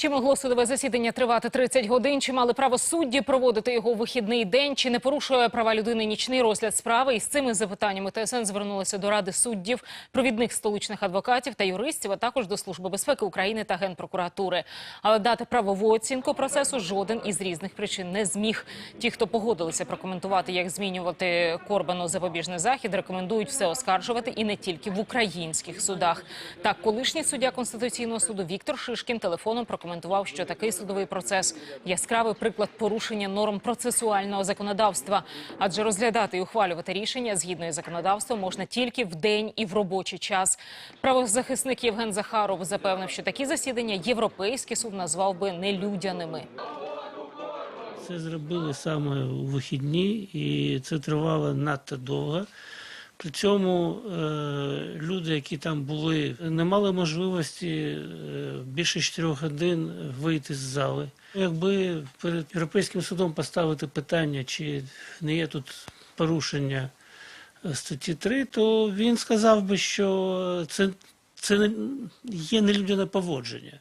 Чи могло судове засідання тривати 30 годин? Чи мали право судді проводити його у вихідний день? Чи не порушує права людини нічний розгляд справи? І з цими запитаннями ТСН звернулася до Ради суддів, провідних столичних адвокатів та юристів, а також до Служби безпеки України та Генпрокуратури. Але дати правову оцінку процесу жоден із різних причин не зміг. Ті, хто погодилися прокоментувати, як змінювати Корбану запобіжний захід, рекомендують все оскаржувати і не тільки в українських судах. Так, колишній суддя Конституційного суду Віктор Шишкін телефоном прокоментував, що такий судовий процес яскравий приклад порушення норм процесуального законодавства, адже розглядати і ухвалювати рішення згідно із законодавством можна тільки в день і в робочий час. Правозахисник Євген Захаров запевнив, що такі засідання європейський суд назвав би нелюдяними. Це зробили саме у вихідні, і це тривало надто довго. При цьому е, люди, які там були, не мали можливості е, більше 4 годин вийти з зали. Якби перед Європейським судом поставити питання, чи не є тут порушення е, статті 3, то він сказав би, що це, це є нелюдяне поводження.